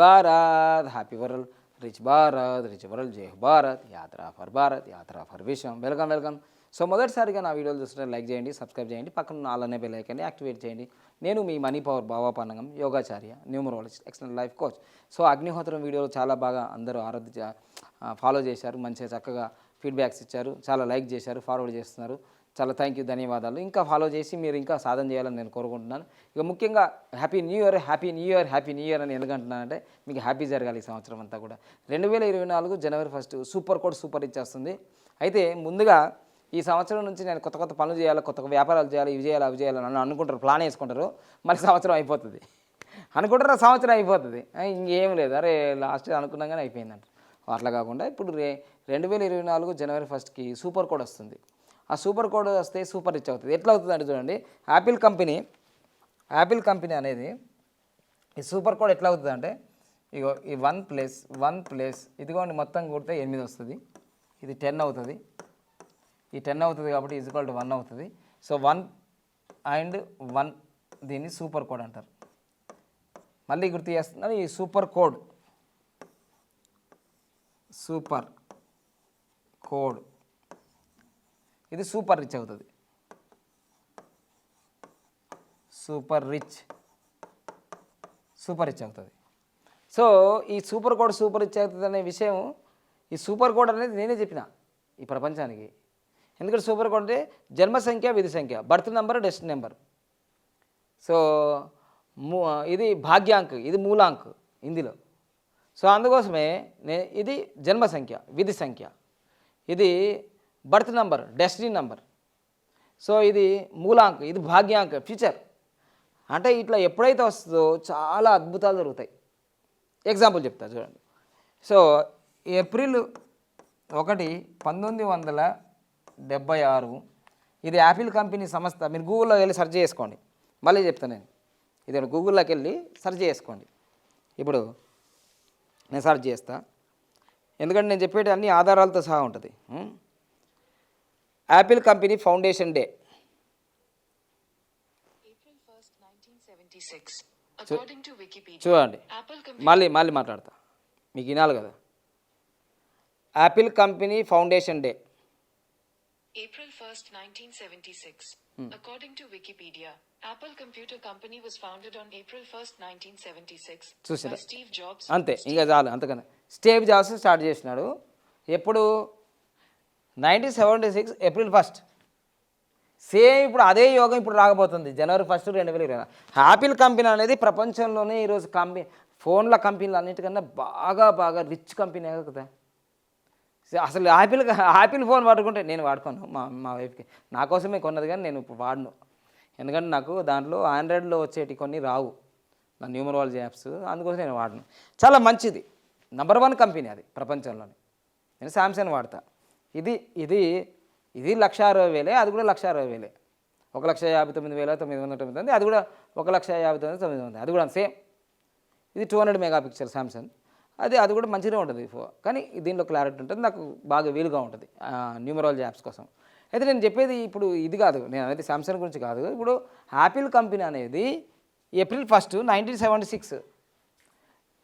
Bharat happy world rich Bharat rich world Jai Bharat యాత్ర for Bharat యాత్ర for విశ్వం welcome welcome so మొదటిసారిగా నా వీడియోలు చూస్తుంటే లైక్ చేయండి సబ్స్క్రైబ్ చేయండి. పక్కన ఉన్న అలానే బెల్ ఐకాన్ని యాక్టివేట్ చేయండి. నేను మీ మనీ పవర్ భావాపానంగం యోగాచార్య numerologist external life coach so అగ్నిహోత్రం వీడియోలు చాలా బాగా అందరూ ఆరాధ్య ఫాలో చేశారు. మంచిగా చక్కగా ఫీడ్బ్యాక్స్ ఇచ్చారు. చాలా లైక్ చేశారు ఫార్వర్డ్ చేస్తున్నారు. చాలా థ్యాంక్ యూ ధన్యవాదాలు. ఇంకా ఫాలో చేసి మీరు ఇంకా సాధన చేయాలని నేను కోరుకుంటున్నాను. ఇక ముఖ్యంగా happy new year happy new year happy new year అని ఎందుకంటున్నానంటే మీకు హ్యాపీ జరగాలి ఈ సంవత్సరం అంతా కూడా. రెండు వేల ఇరవై నాలుగు జనవరి ఫస్ట్ సూపర్ కోడ్ సూపర్ ఇచ్చేస్తుంది అయితే ముందుగా ఈ సంవత్సరం నుంచి నేను కొత్త కొత్త పనులు చేయాలి కొత్త వ్యాపారాలు చేయాలి ఇవి చేయాలి అవి చేయాలి అని అనుకుంటారు ప్లాన్ వేసుకుంటారు. మళ్ళీ సంవత్సరం అయిపోతుంది. అనుకుంటారు సంవత్సరం అయిపోతుంది. ఇంకేం లేదు. అరే లాస్ట్ అనుకున్నాగానే కానీ అయిపోయిందంట. అట్లా కాకుండా ఇప్పుడు రే రెండు వేల ఇరవై నాలుగు జనవరి ఫస్ట్కి సూపర్ కోడ్ వస్తుంది. ఆ సూపర్ కోడ్ వస్తే సూపర్ రిచ్ అవుతుంది. ఎట్లా అవుతుంది అంటే చూడండి యాపిల్ కంపెనీ యాపిల్ కంపెనీ అనేది ఈ సూపర్ కోడ్ ఎట్లా అవుతుంది అంటే ఇగో ఈ వన్ ప్లస్ వన్ ప్లస్ ఇదిగోండి మొత్తం కొడితే ఎనిమిది వస్తుంది. ఇది టెన్ అవుతుంది. ఈ టెన్ అవుతుంది కాబట్టి ఈజ్వల్ టు వన్ అవుతుంది. సో వన్ అండ్ వన్ దీన్ని సూపర్ కోడ్ అంటారు. మళ్ళీ గుర్తు చేస్తున్నాను ఈ సూపర్ కోడ్. Super code. ఇది సూపర్ రిచ్ అవుతుంది. Super rich. సూపర్ రిచ్ అవుతుంది. సో ఈ సూపర్ కోడ్ సూపర్ రిచ్ అవుతుంది అనే విషయం ఈ సూపర్ కోడ్ అనేది నేనే చెప్పిన ఈ ప్రపంచానికి. ఎందుకంటే సూపర్ కోడ్ అంటే జన్మ సంఖ్య విధి సంఖ్య birth number destiny number. So మూ ఇది భాగ్యాంక్ ఇది మూలాంక్ హిందీలో సో అందుకోసమే నే ఇది జన్మ సంఖ్య విధి సంఖ్య. ఇది birth number destiny number. So ఇది మూలాంక్ ఇది భాగ్యాంక ఫ్యూచర్. అంటే ఇట్లా ఎప్పుడైతే వస్తుందో చాలా అద్భుతాలు జరుగుతాయి. ఎగ్జాంపుల్ చెప్తా చూడండి. సో ఏప్రిల్ ఒకటి పంతొమ్మిది వందల డెబ్బై ఆరు ఇది యాపిల్ కంపెనీ సంస్థ మీరు గూగుల్లో వెళ్ళి సెర్చ్ చేసుకోండి. మళ్ళీ చెప్తాను నేను. ఇది గూగుల్లోకి వెళ్ళి సెర్చ్ చేసుకోండి. ఇప్పుడు నేను సెర్చ్ చేస్తా. ఎందుకంటే నేను చెప్పేటి అన్ని ఆధారాలతో సహా ఉంటుంది. Apple company foundation day April 1st, 1976. According to Wikipedia, చూడండి మళ్ళీ మళ్ళీ మాట్లాడతా మీకు వినాలి కదా Apple company foundation day April 1st, 1976. According to Wikipedia, Apple Computer Company was founded on April 1st, 1976 చూసారా? Steve Jobs. అంతే ఇంకా చాలు అంతకన్నా స్టేవ్ జాబ్స్ స్టార్ట్ చేసినాడు ఎప్పుడు nineteen seventy six April first. Same ఇప్పుడు అదే యోగం ఇప్పుడు రాకపోతుంది. జనవరి ఫస్ట్ రెండు వేల ఇరవై యాపిల్ కంపెనీ అనేది ప్రపంచంలోనే ఈరోజు కంపెనీ ఫోన్ల కంపెనీలు అన్నిటికన్నా బాగా బాగా రిచ్ కంపెనీ కదా అసలు యాపిల్ యాపిల్ ఫోన్ వాడుకుంటే నేను వాడుకోను మా మా వైఫ్కి. నా కోసమే కొన్నది కానీ నేను ఇప్పుడు వాడను. ఎందుకంటే నాకు దాంట్లో ఆండ్రాయిడ్లో వచ్చేటి కొన్ని రావు. నా న్యూమరాలజీ యాప్స్ అందుకోసం నేను వాడను. చాలా మంచిది. నెంబర్ వన్ కంపెనీ అది ప్రపంచంలోనే. నేను శాంసంగ్ వాడతాను ఇది ఇది ఇది లక్ష అరవై వేలే అది కూడా లక్ష అరవై వేలే. ఒక లక్ష యాభై తొమ్మిది వేల తొమ్మిది వందల తొమ్మిది ఉంది అది కూడా ఒక లక్ష యాభై తొమ్మిది తొమ్మిది ఉంది అది కూడా సేమ్ ఇది two hundred mega picture Samsung అది అది కూడా మంచిగా ఉంటుంది ఫో కానీ దీనిలో క్లారిటీ ఉంటుంది నాకు బాగా వీలుగా ఉంటుంది న్యూమరాలజీ యాప్స్ కోసం. అయితే నేను చెప్పేది ఇప్పుడు ఇది కాదు నేను అనేది శాంసంగ్ గురించి కాదు. ఇప్పుడు యాపిల్ కంపెనీ అనేది April first nineteen seventy six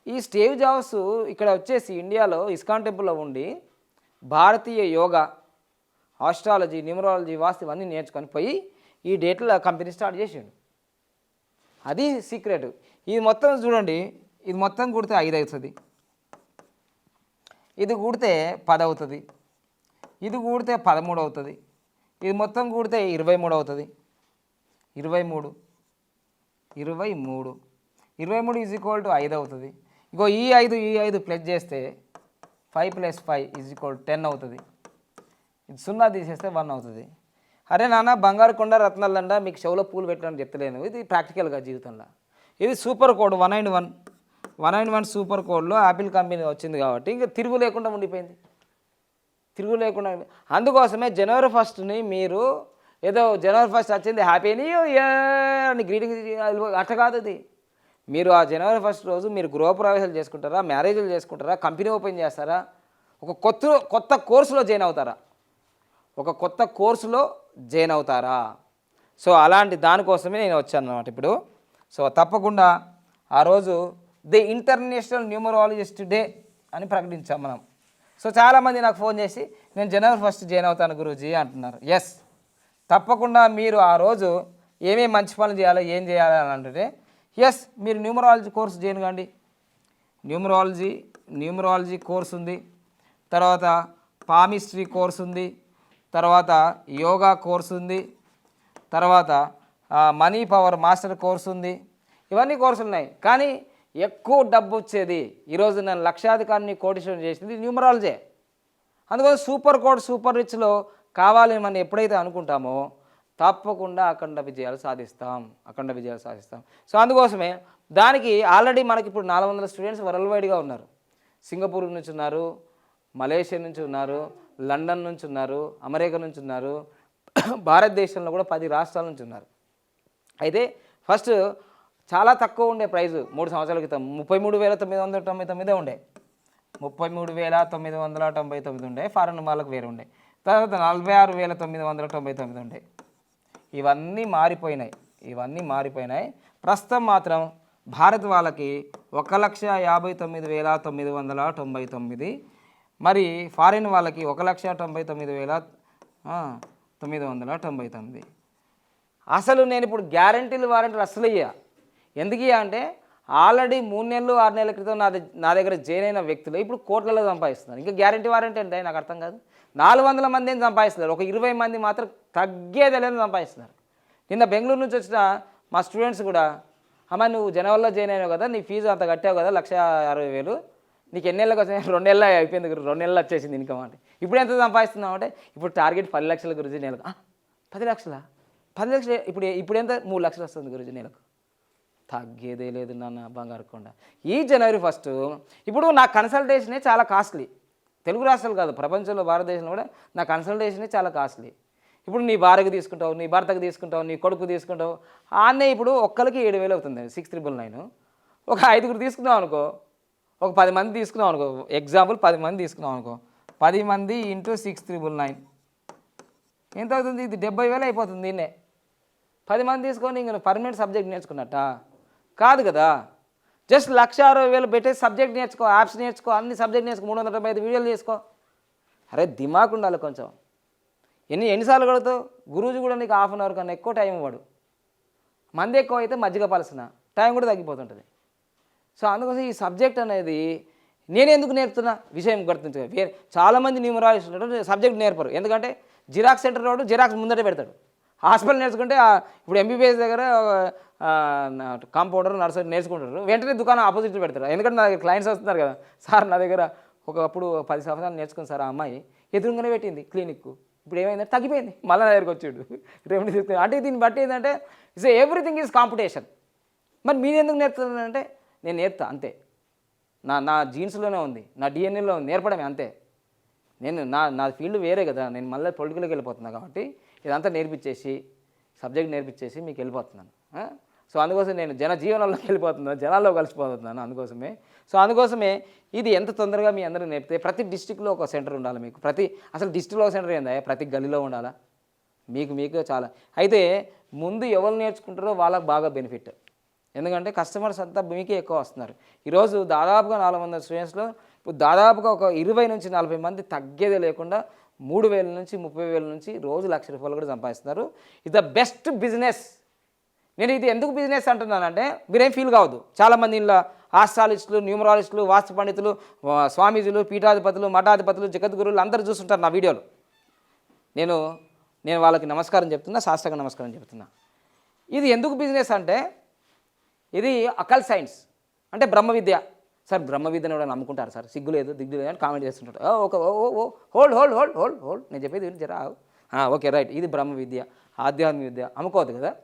ఈ స్టేవ్ జాబ్స్ ఇక్కడ వచ్చేసి ఇండియాలో ఇస్కాన్ టెంపుల్లో ఉండి భారతీయ యోగా ఆస్ట్రాలజీ న్యూమరాలజీ వాస్తు ఇవన్నీ నేర్చుకొని పోయి ఈ డేట్లో కంపెనీ స్టార్ట్ చేసిండు. అది సీక్రెట్. ఇది మొత్తం చూడండి ఇది మొత్తం కుడితే ఐదు అవుతుంది. ఇది కూడితే పది అవుతుంది. ఇది కూడితే పదమూడు అవుతుంది. ఇది మొత్తం కూడితే ఇరవై మూడు అవుతుంది. ఇరవై మూడు. ఇరవై మూడు. ఇరవై మూడు ఈజ్ ఈక్వల్ టు ఐదు అవుతుంది. ఇగో ఈ ఐదు ఈ ఐదు ప్లస్ చేస్తే five plus five is equal ten అవుతుంది. ఇది సున్నా తీసేస్తే వన్ అవుతుంది. అరే నాన్న బంగారు కొండ రత్నాలండ మీకు చెవులో పూలు పెట్టాలని చెప్తలేను. ఇది ప్రాక్టికల్గా జీవితంలో. ఇది super code one and one one and one super కోడ్లో యాపిల్ కంపెనీ వచ్చింది కాబట్టి ఇంకా తిరుగు లేకుండా ఉండిపోయింది. తిరుగు లేకుండా అందుకోసమే జనవరి ఫస్ట్ని మీరు ఏదో జనవరి ఫస్ట్ వచ్చింది హ్యాపీ న్యూ ఇయర్ అని గ్రీటింగ్ అట్లా కాదు అది మీరు ఆ జనవరి ఫస్ట్ రోజు మీరు గృహప్రవేశాలు చేసుకుంటారా మ్యారేజ్లు చేసుకుంటారా కంపెనీ ఓపెన్ చేస్తారా? ఒక కొత్త కొత్త కోర్సులో జాయిన్ అవుతారా? ఒక కొత్త కోర్సులో జాయిన్ అవుతారా? సో అలాంటి దానికోసమే నేను వచ్చాను అనమాట ఇప్పుడు. సో తప్పకుండా ఆ రోజు ది ఇంటర్నేషనల్ న్యూమరాలజిస్ట్ డే అని ప్రకటించాం మనం. సో చాలామంది నాకు ఫోన్ చేసి నేను జనవరి ఫస్ట్ జాయిన్ అవుతాను గురూజీ అంటున్నారు. ఎస్ తప్పకుండా మీరు ఆ రోజు ఏమేమి మంచి పనులు చేయాలో ఏం చేయాలి అని అంటే ఎస్ మీరు న్యూమరాలజీ కోర్స్ జాయిన్ కాండి. న్యూమరాలజీ న్యూమరాలజీ కోర్స్ ఉంది. తర్వాత పామిస్ట్రీ కోర్స్ ఉంది. తర్వాత యోగా కోర్స్ ఉంది. తర్వాత మనీ పవర్ మాస్టర్ కోర్స్ ఉంది. ఇవన్నీ కోర్సులు ఉన్నాయి. కానీ ఎక్కువ డబ్బు వచ్చేది ఈరోజు నేను లక్షాధికారిని కోటీశ్వరం చేసింది న్యూమరాలజీ అందుకని సూపర్ కోడ్ సూపర్ రిచ్లో కావాలి మనం ఎప్పుడైతే అనుకుంటామో తప్పకుండా అఖండ విజయాలు సాధిస్తాం అఖండ విజయాలు సాధిస్తాం. సో అందుకోసమే దానికి ఆల్రెడీ మనకి ఇప్పుడు నాలుగు వందల స్టూడెంట్స్ వరల్డ్ వైడ్గా ఉన్నారు. సింగపూర్ నుంచి ఉన్నారు మలేషియా నుంచి ఉన్నారు లండన్ నుంచి ఉన్నారు అమెరికా నుంచి ఉన్నారు భారతదేశంలో కూడా పది రాష్ట్రాల నుంచి ఉన్నారు. అయితే ఫస్ట్ చాలా తక్కువ ఉండే ప్రైజు మూడు సంవత్సరాల క్రితం. ముప్పై మూడు వేల తొమ్మిది వందల తొంభై తొమ్మిదే ఉండే ముప్పై మూడు వేల తొమ్మిది వందల తొంభై తొమ్మిది ఉండే ఫారెన్ వాళ్ళకి వేరే ఉండే తర్వాత నలభై ఆరు వేల తొమ్మిది వందల తొంభై తొమ్మిది ఉండే. ఇవన్నీ మారిపోయినాయి. ఇవన్నీ మారిపోయినాయి. ప్రస్తుతం మాత్రం భారత్ వాళ్ళకి ఒక లక్ష యాభై తొమ్మిది వేల తొమ్మిది వందల తొంభై తొమ్మిది. మరి ఫారిన్ వాళ్ళకి ఒక లక్ష తొంభై తొమ్మిది వేల తొమ్మిది వందల తొంభై తొమ్మిది. అసలు నేను ఇప్పుడు గ్యారంటీలు వారంటీలు అసలు ఇయ్యా. ఎందుకు అంటే ఆల్రెడీ మూడు నెలలు ఆరు నెలల క్రితం నా నా దగ్గర జైన్ అయిన వ్యక్తులు ఇప్పుడు కోట్లలో సంపాదిస్తున్నారు. ఇంకా గ్యారంటీ వారంటీ అంటే నాకు అర్థం కాదు. నాలుగు వందల మంది ఏం సంపాదిస్తున్నారు. ఒక ఇరవై మంది మాత్రం తగ్గేది లేని సంపాదిస్తున్నారు. నిన్న బెంగళూరు నుంచి వచ్చిన మా స్టూడెంట్స్ కూడా అమ్మ నువ్వు జనవరిలో జాయిన్ అయినావు కదా నీ ఫీజు అంత కట్టావు కదా లక్ష అరవై వేలు. నీకు ఎన్ని నెలలకు వచ్చినాయి రెండు నెలలు అయిపోయింది రెండు నెలలు వచ్చేసింది ఇన్కమ్ అంటే. ఇప్పుడు ఎంత సంపాదిస్తున్నావు అంటే ఇప్పుడు టార్గెట్ పది లక్షల గురించి నెలకు. పది లక్షలా? పది లక్షలు ఇప్పుడు ఇప్పుడు ఎంత? మూడు లక్షలు వస్తుంది గురించి నెలకు. తగ్గేదే లేదు నాన్న బంగారు కొండ. ఈ జనవరి ఫస్ట్ ఇప్పుడు నా కన్సల్టేషనే చాలా కాస్ట్లీ తెలుగు రాష్ట్రాలు కాదు ప్రపంచంలో భారతదేశంలో కూడా నా కన్సల్టేషనే చాలా కాస్ట్లీ ఇప్పుడు నీ భార్యకు తీసుకుంటావు నీ భర్తకు తీసుకుంటావు నీ కొడుకు తీసుకుంటావు ఆన్నే ఇప్పుడు ఒక్కరికి ఏడు వేలు అవుతుంది. సిక్స్ త్రిబుల్ నైన్ ఒక ఐదుగురు తీసుకున్నాం అనుకో ఒక పది మంది తీసుకున్నాం అనుకో ఎగ్జాంపుల్ పది మంది తీసుకున్నాం అనుకో పది మంది ఇంటూ సిక్స్ త్రిబుల్ నైన్ ఎంత అవుతుంది? ఇది డెబ్బై వేలు అయిపోతుంది దీన్నే పది మంది తీసుకొని ఇంక పర్మనెంట్ సబ్జెక్ట్ నేర్చుకున్నట్ట? కాదు కదా. జస్ట్ లక్ష అరవై వేలు పెట్టే సబ్జెక్ట్ నేర్చుకో యాప్స్ నేర్చుకో అన్ని సబ్జెక్ట్ నేర్చుకో మూడు వందల డెబ్బై ఐదు వీడియోలు చేసుకో అరే దిమాగ్ ఉండాలి కొంచెం. ఎన్ని ఎన్నిసార్లు కడుగుతావు గురూజీ కూడా నీకు హాఫ్ అన్ అవర్ కన్నా ఎక్కువ టైం ఇవ్వడు. మంది ఎక్కువ అయితే మజ్జిగ పలసిన. టైం కూడా తగ్గిపోతుంటుంది. సో అందుకోసం ఈ సబ్జెక్ట్ అనేది నేను ఎందుకు నేర్పుతున్నా? విషయం గుర్తించు వేరే చాలామంది న్యూమరాలజిస్ట్ సబ్జెక్ట్ నేర్పరు. ఎందుకంటే జిరాక్స్ సెంటర్ వాడు జిరాక్స్ ముందట పెడతాడు. హాస్పిటల్ నేర్చుకుంటే ఇప్పుడు ఎంబీబీఎస్ దగ్గర కాంపౌండర్ నర్సరీ నేర్చుకుంటారు. వెంటనే దుకాణం ఆపోజిట్ పెడతారు. ఎందుకంటే నా దగ్గర క్లయింట్స్ వస్తున్నారు కదా. సార్ నా దగ్గర ఒకప్పుడు పది సంవత్సరాలు నేర్చుకుంది సార్ ఆ అమ్మాయి ఎదురుగానే పెట్టింది క్లినిక్ ఇప్పుడు ఏమైందంటే తగ్గిపోయింది. మళ్ళీ నా దగ్గరకు వచ్చాడు. రెమెడీ తీసుకుని అంటే దీన్ని బట్టి ఏంటంటే ఇట్స్ ఎవ్రీథింగ్ ఈజ్ కాంపిటీషన్ మరి మీరు ఎందుకు నేర్పుతున్నారంటే నేను నేర్పుతా అంతే. నా నా జీన్స్లోనే ఉంది. నా డిఎన్ఏలో ఉంది. నేర్పడమే అంతే. నేను నా నా ఫీల్డ్ వేరే కదా. నేను మళ్ళీ పొలిటికల్కి వెళ్ళిపోతున్నా కాబట్టి ఇదంతా నేర్పించేసి సబ్జెక్ట్ నేర్పించేసి మీకు వెళ్ళిపోతున్నాను. సో అందుకోసం నేను జన జీవనంలోకి వెళ్ళిపోతున్నాను జనాల్లో కలిసిపోతున్నాను అందుకోసమే. సో అందుకోసమే ఇది ఎంత తొందరగా మీ అందరూ నేర్పితే ప్రతి డిస్టిక్లో ఒక సెంటర్ ఉండాలి మీకు. ప్రతి అసలు డిస్టిక్లో ఒక సెంటర్ ఏందా? ప్రతి గల్లీలో ఉండాలా? మీకు మీకు చాలా. అయితే ముందు ఎవరు నేర్చుకుంటారో వాళ్ళకి బాగా బెనిఫిట్. ఎందుకంటే కస్టమర్స్ అంతా మీకే ఎక్కువ వస్తున్నారు. ఈరోజు దాదాపుగా నాలుగు వందల స్టూడెంట్స్లో ఇప్పుడు దాదాపుగా ఒక ఇరవై నుంచి నలభై మంది తగ్గేదే లేకుండా మూడు వేల నుంచి ముప్పై వేల నుంచి రోజు లక్ష రూపాయలు కూడా సంపాదిస్తున్నారు. ఇది ద బెస్ట్ బిజినెస్. నేను ఇది ఎందుకు బిజినెస్ అంటున్నానంటే మీరేం ఫీల్ కావద్దు. చాలామంది ఇలా ఆస్ట్రాలిస్టులు న్యూమరాలిస్టులు వాస్తు పండితులు స్వామీజీలు పీఠాధిపతులు మఠాధిపతులు జగద్గురులు అందరూ చూస్తుంటారు నా వీడియోలు. నేను నేను వాళ్ళకి నమస్కారం చెప్తున్నా శాస్త్రంగా నమస్కారం చెప్తున్నా. ఇది ఎందుకు బిజినెస్ అంటే ఇది అకల్ సైన్స్ అంటే బ్రహ్మ విద్య. సార్ బ్రహ్మ విద్యను కూడా నమ్ముకుంటారు సార్? సిగ్గు లేదు దిగ్గు లేదు అని కామెంట్ చేస్తుంటారు. "ఓ, ఒక ఓ ఓ, ఓ hold hold hold hold hold. నేను చెప్పేది జరా. Okay right. ఇది బ్రహ్మ విద్య ఆధ్యాత్మిక విద్య. అమ్ముకోవద్దు కదా?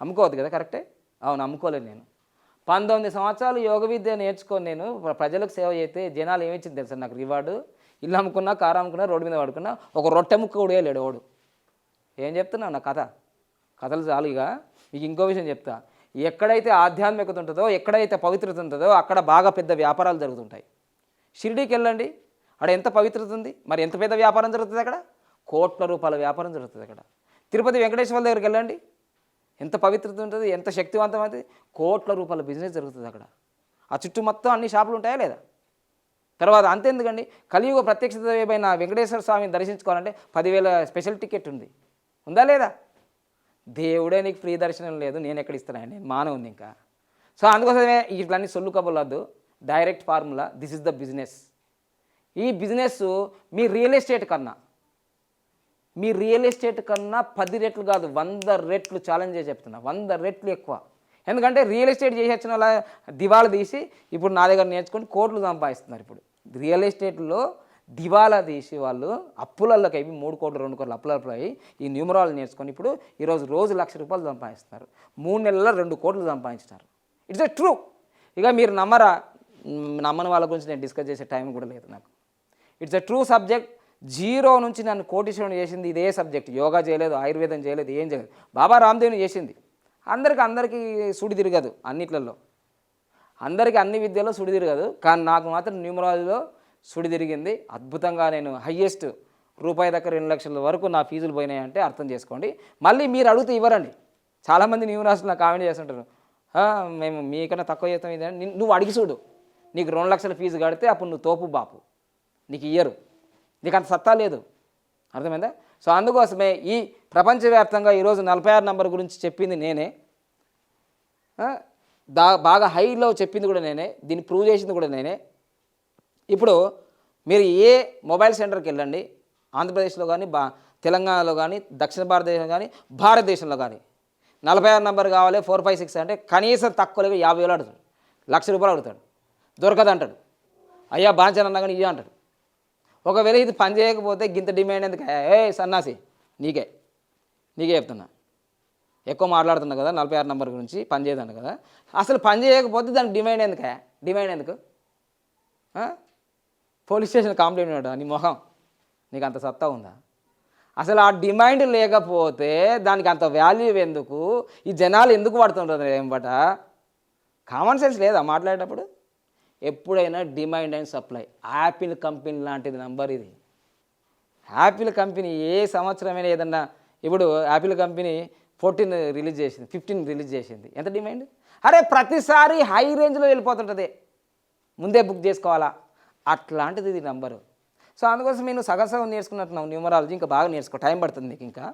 అమ్ముకోవద్దు కదా కరెక్టే? అవును అమ్ముకోలేదు నేను. పంతొమ్మిది సంవత్సరాలు యోగ విద్య నేర్చుకొని నేను ప్ర- ప్రజలకు సేవ చేస్తే జనాలు ఏమిచ్చింది తెలుసా నాకు రివార్డు? ఇల్లు అమ్ముకున్నా కారు అమ్ముకున్నా రోడ్డు మీద పడుకున్నా ఒక రొట్టె ముక్క కూడా లేడు వాడు. ఏం చెప్తున్నా నా కథ? కథలు చాలు ఇక. మీకు ఇంకో విషయం చెప్తా. ఎక్కడైతే ఆధ్యాత్మికత ఉంటుందో ఎక్కడైతే పవిత్రత ఉంటుందో అక్కడ బాగా పెద్ద వ్యాపారాలు జరుగుతుంటాయి. షిరిడీకి వెళ్ళండి. అక్కడ ఎంత పవిత్రత ఉంది? మరి ఎంత పెద్ద వ్యాపారం జరుగుతుంది అక్కడ? కోట్ల రూపాయల వ్యాపారం జరుగుతుంది అక్కడ. తిరుపతి వెంకటేశ్వర దగ్గరికి వెళ్ళండి. ఎంత పవిత్రత ఉంటుంది? ఎంత శక్తివంతమైంది? కోట్ల రూపాయల బిజినెస్ జరుగుతుంది అక్కడ. ఆ చుట్టూ మొత్తం అన్ని షాపులు ఉంటాయా లేదా? తర్వాత అంతెందుకండి? కలియుగ ప్రత్యక్ష దైవమైన వెంకటేశ్వర స్వామిని దర్శించుకోవాలంటే పదివేల స్పెషల్ టికెట్ ఉంది. ఉందా లేదా? దేవుడే నీకు ఫ్రీ దర్శనం లేదు నేను ఎక్కడ ఇస్తాను? నేను మానవుని ఇంకా. సో అందుకోసమే ఇట్లన్నీ సొల్లు కబుర్లొద్దు. Direct formula this is the business ఈ బిజినెస్ మీ రియల్ ఎస్టేట్ కన్నా మీ రియల్ ఎస్టేట్ కన్నా పది రెట్లు కాదు వంద రెట్లు ఛాలెంజ్ చేసి చెప్తున్నా. వంద రెట్లు ఎక్కువ. ఎందుకంటే రియల్ ఎస్టేట్ చేసి వాళ్ళ దివాలా తీసి ఇప్పుడు నా దగ్గర నేర్చుకొని కోట్లు సంపాదిస్తున్నారు ఇప్పుడు. రియల్ ఎస్టేట్లో దివాలా తీసి వాళ్ళు అప్పులలోకి అవి మూడు కోట్లు రెండు కోట్లు అప్పులప్పుడు అయ్యి ఈ న్యూమరాలు నేర్చుకొని ఇప్పుడు ఈరోజు రోజు లక్ష రూపాయలు సంపాదిస్తున్నారు మూడు నెలల్లో రెండు కోట్లు సంపాదించినారు ఇట్స్ ఎ ట్రూ ఇక మీరు నమ్మరా? నమ్మని వాళ్ళ గురించి నేను డిస్కస్ చేసే టైం కూడా లేదు నాకు. It's a true subject zero నుంచి నన్ను కోటీశ్వరుని చేసింది ఇదే సబ్జెక్ట్ యోగా చేయలేదు ఆయుర్వేదం చేయలేదు ఏం చేయలేదు. బాబా రామ్దేవ్ని చేసింది. అందరికి అందరికీ సుడి తిరగదు అన్నిట్లలో. అందరికీ అన్ని విద్యలో సుడి తిరగదు. కానీ నాకు మాత్రం న్యూమరాలజీలో సుడి తిరిగింది అద్భుతంగా నేను హయ్యెస్ట్ రూపాయి దగ్గర రెండు లక్షల వరకు నా ఫీజులు పోయినాయంటే అర్థం చేసుకోండి. మళ్ళీ మీరు అడిగితే ఇవ్వరండి. చాలామంది న్యూమరాలజీలో నాకు కామెంట్ చేస్తుంటారు. మేము మీకన్నా తక్కువ చేస్తాం ఇది నువ్వు అడిగి చూడు. నీకు రెండు లక్షల ఫీజు కడితే అప్పుడు నువ్వు తోపు బాపు. నీకు ఇయ్యరు. నీకు అంత సత్తా లేదు. అర్థమైందా? సో అందుకోసమే ఈ ప్రపంచవ్యాప్తంగా ఈరోజు నలభై ఆరు నంబర్ గురించి చెప్పింది నేనే. దా బాగా హైలో చెప్పింది కూడా నేనే. దీన్ని ప్రూవ్ చేసింది కూడా నేనే. ఇప్పుడు మీరు ఏ మొబైల్ సెంటర్కి వెళ్ళండి ఆంధ్రప్రదేశ్లో కానీ బా తెలంగాణలో కానీ దక్షిణ భారతదేశంలో కానీ భారతదేశంలో కానీ. నలభై ఆరు నెంబర్ కావాలి ఫోర్ ఫైవ్ సిక్స్ అంటే కనీసం తక్కువ యాభై వేలు అడుగుతాడు లక్ష రూపాయలు అడుగుతాడు దొరకదు అంటాడు. అయ్యా బాంచనన్నా కానీ ఇయ్యా అంటాడు. ఒకవేళ ఇది పని చేయకపోతే గింత డిమాండ్ ఎందుకు? ఏ సన్నాసి నీకే నీకే చెప్తున్నా. ఎక్కువ మాట్లాడుతున్నా కదా నలభై ఆరు నెంబర్ గురించి పని చేయదన్న కదా. అసలు పని చేయకపోతే దానికి డిమాండ్ ఎందుకు? డిమాండ్ ఎందుకు? పోలీస్ స్టేషన్ కంప్లైంట్ ఉన్నాడు. నీ మొహం. నీకు అంత సత్తా ఉందా? అసలు ఆ డిమాండ్ లేకపోతే దానికి అంత వాల్యూ ఎందుకు? ఈ జనాలు ఎందుకు పడుతుంటారు ఏంబట కామన్ సెన్స్ లేదా మాట్లాడేటప్పుడు? ఎప్పుడైనా demand and supply. Apple company లాంటిది నంబర్ ఇది. యాపిల్ కంపెనీ ఏ సంవత్సరమైనా ఏదన్నా ఇప్పుడు యాపిల్ కంపెనీ ఫోర్టీన్ రిలీజ్ చేసింది ఫిఫ్టీన్ రిలీజ్ చేసింది. ఎంత డిమాండ్? అరే ప్రతిసారి హై రేంజ్లో వెళ్ళిపోతుంటుంది. ముందే బుక్ చేసుకోవాలా? అట్లాంటిది ఇది నంబరు సో అందుకోసం నేను సగం సగం నేర్చుకున్నట్టున్నావు న్యూమరాలజీ ఇంకా బాగా నేర్చుకో టైం పడుతుంది మీకు ఇంకా.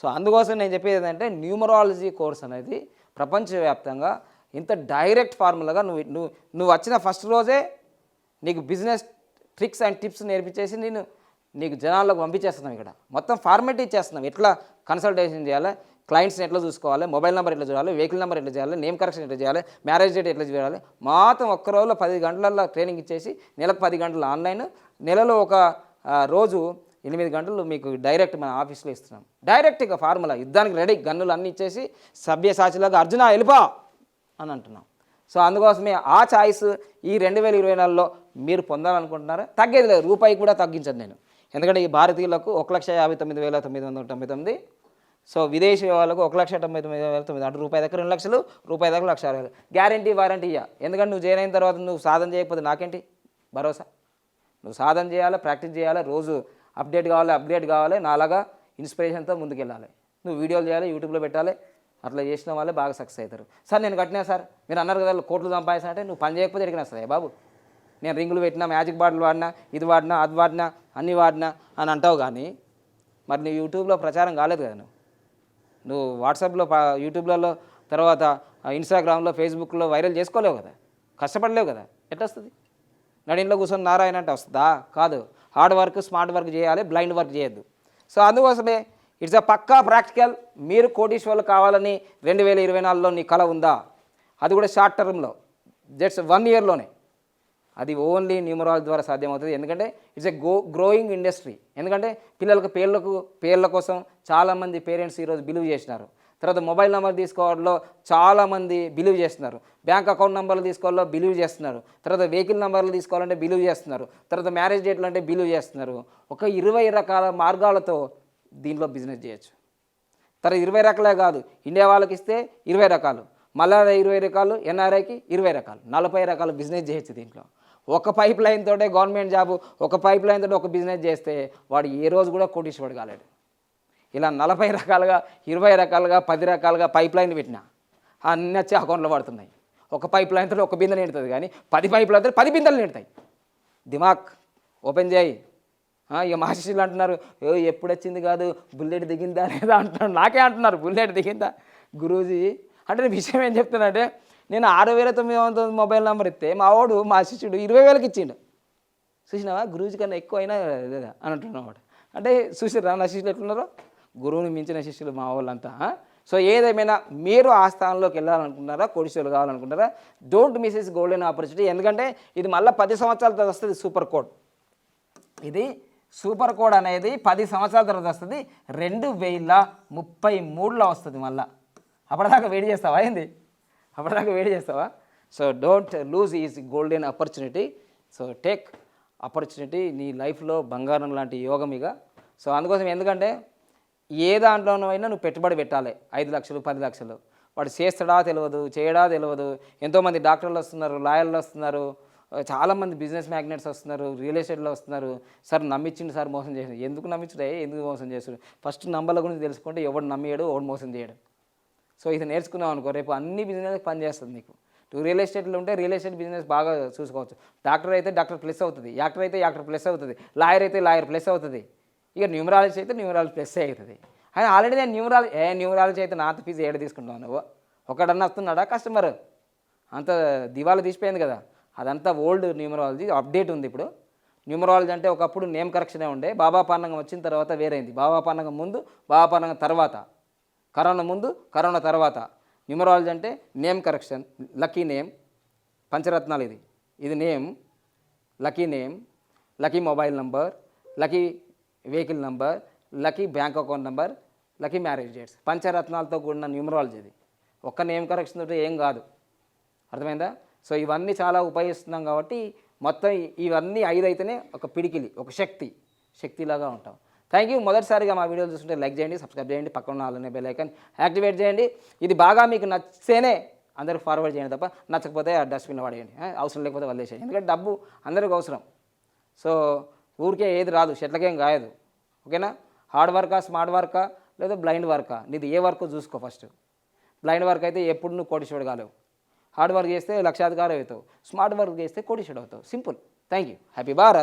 సో అందుకోసం నేను చెప్పేది ఏంటంటే న్యూమరాలజీ కోర్స్ అనేది ప్రపంచవ్యాప్తంగా ఇంత డైరెక్ట్ ఫార్ములాగా నువ్వు నువ్వు నువ్వు వచ్చిన ఫస్ట్ రోజే నీకు బిజినెస్ ట్రిక్స్ అండ్ టిప్స్ నేర్పించేసి నేను నీకు జనాల్లోకి పంపించేస్తున్నాం ఇక్కడ. మొత్తం ఫార్మేట్ ఇచ్చేస్తున్నాం ఎట్లా కన్సల్టేషన్ చేయాలి? క్లయింట్స్ని ఎట్లా చూసుకోవాలి? మొబైల్ నెంబర్ ఎట్లా చూడాలి? వెహికల్ నెంబర్ ఎట్లా చేయాలి? నేమ్ కరెక్షన్ ఎట్లా చేయాలి? మ్యారేజ్ డేట్ ఎట్లా చేయాలి మాత్రం ఒక్క రోజులో పది గంటలలో ట్రైనింగ్ ఇచ్చేసి నెలకు పది గంటలు ఆన్లైన్ నెలలో ఒక రోజు ఎనిమిది గంటలు మీకు డైరెక్ట్ మన ఆఫీస్లో ఇస్తున్నాం. డైరెక్ట్ ఇక ఫార్ములా యుద్ధానికి రెడీ గన్నులు అన్నీ ఇచ్చేసి సభ్యసాచిలాగా అర్జున వెళ్ళిపో! అని అంటున్నాం. సో అందుకోసమే ఆ ఛాయిస్ ఈ రెండు వేల ఇరవై నాలుగులో మీరు పొందాలనుకుంటున్నారా? తగ్గేది లేదు. రూపాయి కూడా తగ్గించదు నేను. ఎందుకంటే ఈ భారతీయులకు ఒక లక్ష యాభై తొమ్మిది వేల తొమ్మిది వందల తొంభై తొమ్మిది సో విదేశీ వాళ్ళకు ఒక లక్ష తొంభై తొమ్మిది వేల తొమ్మిది అంటే రూపాయి దగ్గర రెండు లక్షలు రూపాయి దగ్గర లక్ష అరవై గ్యారంటీ వారంటీ ఇయ్య. ఎందుకంటే నువ్వు జాయిన్ అయిన తర్వాత నువ్వు సాధన చేయకపోతే నాకేంటి? భరోసా. నువ్వు సాధన చేయాలి ప్రాక్టీస్ చేయాలి రోజు అప్డేట్ కావాలి అప్డేట్ కావాలి నాలాగా ఇన్స్పిరేషన్తో ముందుకెళ్ళాలి. నువ్వు వీడియోలు చేయాలి యూట్యూబ్లో పెట్టాలి అట్లా చేసిన వాళ్ళే బాగా సక్సెస్ అవుతారు. సార్ నేను కట్టినా సార్. మీరు అన్నారు కదా కోట్లు సంపాదిస్తా అంటే నువ్వు పని చేయకపోతే ఎడిగినా వస్తాయి బాబు? నేను రింగులు పెట్టినా మ్యాజిక్ బాటిల్ వాడినా ఇది వాడినా అది వాడినా అన్ని వాడినా అని అంటావు కానీ మరి నీ యూట్యూబ్లో ప్రచారం కాలేదు కదా నువ్వు. నువ్వు వాట్సాప్లో యూట్యూబ్లలో తర్వాత ఇన్స్టాగ్రామ్లో ఫేస్బుక్లో వైరల్ చేసుకోలేవు కదా? కష్టపడలేవు కదా? ఎట్లా వస్తుంది నడింట్లో కూర్చొని నారాయణ అంటే వస్తుందా? కాదు. హార్డ్ వర్క్ స్మార్ట్ వర్క్ చేయాలి బ్లైండ్ వర్క్ చేయొద్దు. సో అందుకోసమే ఇట్స్ అ పక్కా ప్రాక్టికల్. మీరు కోటీశ్వర్లు కావాలని రెండు వేల ఇరవై నాలుగులో నీ కళ ఉందా? అది కూడా షార్ట్ టర్మ్లో. జస్ట్ వన్ ఇయర్లోనే. అది ఓన్లీ న్యూమరాలజీ ద్వారా సాధ్యమవుతుంది. ఎందుకంటే it's a go growing industry. ఎందుకంటే పిల్లలకు పేర్లకు పేర్ల కోసం చాలామంది పేరెంట్స్ ఈరోజు బిలీవ్ చేసినారు. తర్వాత మొబైల్ నెంబర్ తీసుకోవడంలో చాలామంది బిలీవ్ చేస్తున్నారు. బ్యాంక్ అకౌంట్ నెంబర్లు తీసుకోవాలో బిలీవ్ చేస్తున్నారు. తర్వాత వెహికల్ నెంబర్లు తీసుకోవాలంటే బిలీవ్ చేస్తున్నారు. తర్వాత మ్యారేజ్ డేట్లు అంటే బిలీవ్ చేస్తున్నారు. ఒక ఇరవై రకాల మార్గాలతో దీంట్లో బిజినెస్ చేయొచ్చు. తర్వాత ఇరవై రకాలే కాదు. ఇండియా వాళ్ళకి ఇస్తే ఇరవై రకాలు. మళ్ళా ఇరవై రకాలు ఎన్ఆర్ఐకి ఇరవై రకాలు. నలభై రకాల బిజినెస్ చేయొచ్చు దీంట్లో. ఒక పైప్ లైన్ తోటే గవర్నమెంట్ జాబు ఒక పైప్ లైన్ తోటి ఒక బిజినెస్ చేస్తే వాడు ఏ రోజు కూడా కోటీశ్వరుడు కాలేడు. ఇలా నలభై రకాలుగా ఇరవై రకాలుగా పది రకాలుగా పైప్ లైన్ పెట్టిన అన్నీ వచ్చి అకౌంట్లో పడుతున్నాయి ఒక పైప్ లైన్తో ఒక బిందె నిండుతుంది కానీ పది పైప్ అయితే పది బిందెలు నిండుతాయి. దిమాక్ ఓపెన్ చేయి. ఇక మా అంటున్నారు ఎప్పుడు వచ్చింది కాదు? బుల్లెట్ దిగిందా లేదా? అంటున్నారు. నాకే అంటున్నారు బుల్లెట్ దిగిందా? గురూజీ అంటే విషయం ఏం చెప్తున్నానంటే నేను ఆరు వేల తొమ్మిది వందల మొబైల్ నెంబర్ ఇస్తే మా వాడు మా శిష్యుడు ఇరవై వేలకి ఇచ్చిండు. చూసినావా గురువుజీ కన్నా ఎక్కువ అయినా లేదా అని అంటున్నమాట అంటే చూసిరా నా శిష్యులు ఎట్లున్నారో? గురువుని మించిన శిష్యులు మా వాళ్ళంతా సో ఏదేమైనా మీరు ఆ స్థానంలోకి వెళ్ళాలనుకుంటున్నారా? కోడిశీలు కావాలనుకుంటారా don't miss is golden opportunity ఎందుకంటే ఇది మళ్ళీ పది సంవత్సరాల తర్వాత వస్తుంది సూపర్ కోడ్ ఇది సూపర్ కోడ్ అనేది పది సంవత్సరాల తర్వాత వస్తుంది రెండు వేల ముప్పై మూడులో వస్తుంది మళ్ళీ. అప్పటిదాకా వెయిట్ చేస్తావా ఏంది? అప్పటిదాకా వెయిట్ చేస్తావా? So don't lose is golden opportunity so take opportunity నీ లైఫ్లో బంగారం లాంటి యోగం ఇక. సో అందుకోసం ఎందుకంటే ఏ దాంట్లోనైనా నువ్వు పెట్టుబడి పెట్టాలి. ఐదు లక్షలు పది లక్షలు. వాడు చేస్తాడా తెలియదు చేయడా తెలియదు ఎంతోమంది డాక్టర్లు వస్తున్నారు లాయర్లు వస్తున్నారు. చాలామంది బిజినెస్ మ్యాగ్నెట్స్ వస్తున్నారు రియల్ ఎస్టేట్లో వస్తున్నారు. సార్ నమ్మించిండు సార్ మోసం చేసిండు. ఎందుకు నమ్మించుడే? ఎందుకు మోసం చేస్తాడు ఫస్ట్ నంబర్ల గురించి తెలుసుకుంటే ఎవడు నమ్మేయడు ఎవడు మోసం చేయడు. సో ఇది నేర్చుకున్నావు అనుకో రేపు అన్ని బిజినెస్ పనిచేస్తుంది నీకు. నువ్వు రియల్ ఎస్టేట్లో ఉంటే రియల్ ఎస్టేట్ బిజినెస్ బాగా చూసుకోవచ్చు. డాక్టర్ అయితే డాక్టర్ ప్లస్ అవుతుంది యాక్టర్ అయితే యాక్టర్ ప్లస్ అవుతుంది లాయర్ అయితే లాయర్ ప్లస్ అవుతుంది. ఇక న్యూమరాలజీ అయితే న్యూమరాలజీ ప్లస్ అవుతుంది. అని ఆల్రెడీ నేను న్యూమరాలజీ ఏ న్యూమరాలజీ అయితే నాతో ఫీజు ఏడ తీసుకుంటావు నువ్వు? ఒకడన్నా వస్తున్నాడా కస్టమర్ అంత దివాలా తీసిపోయింది కదా. అదంతా ఓల్డ్ న్యూమరాలజీ అప్డేట్ ఉంది ఇప్పుడు. న్యూమరాలజీ అంటే ఒకప్పుడు నేమ్ కరెక్షనే ఉండే బాబా పాండంగం వచ్చిన తర్వాత వేరైంది. బాబా పాండంగం ముందు బాబా పాండంగం తర్వాత. కరోనా ముందు కరోనా తర్వాత. న్యూమరాలజీ అంటే నేమ్ కరెక్షన్ లక్కీ నేమ్ పంచరత్నాలు ఇది. ఇది name lucky name lucky mobile number lucky vehicle number lucky bank account number lucky marriage dates పంచరత్నాలతో కూడిన న్యూమరాలజీ ఇది. ఒక్క నేమ్ కరెక్షన్ తోటి ఏం కాదు. అర్థమైందా? సో ఇవన్నీ చాలా ఉపయోగిస్తున్నాం కాబట్టి మొత్తం ఇవన్నీ ఐదు అయితేనే ఒక పిడికిలి ఒక శక్తి. శక్తిలాగా ఉంటాం. థ్యాంక్ యూ మొదటిసారిగా మా వీడియోలు చూస్తుంటే లైక్ చేయండి సబ్స్క్రైబ్ చేయండి పక్కన ఉన్న అలానే బెల్ ఐకాన్ యాక్టివేట్ చేయండి. ఇది బాగా మీకు నచ్చితేనే అందరూ ఫార్వర్డ్ చేయండి తప్ప నచ్చకపోతే ఆ డస్ట్బిన్లో వాడేయండి అవసరం లేకపోతే వదిలేసేయండి. ఎందుకంటే డబ్బు అందరికి అవసరం. సో ఊరికే ఏది రాదు చెట్లకేం కాయదు. ఓకేనా? హార్డ్ వర్కా స్మార్ట్ వర్కా లేదా బ్లైండ్ వర్కా నీది ఏ వర్క్ చూసుకో ఫస్ట్ బ్లైండ్ వర్క్ అయితే ఎప్పుడు నువ్వు కోటీశ్వరుడు కాలేవు. హార్డ్ వర్క్ చేస్తే లక్షాధికారి అవుతావు. స్మార్ట్ వర్క్ చేస్తే కోటీశ్వరుడు అవుతావు. Simple thank you happy Bharat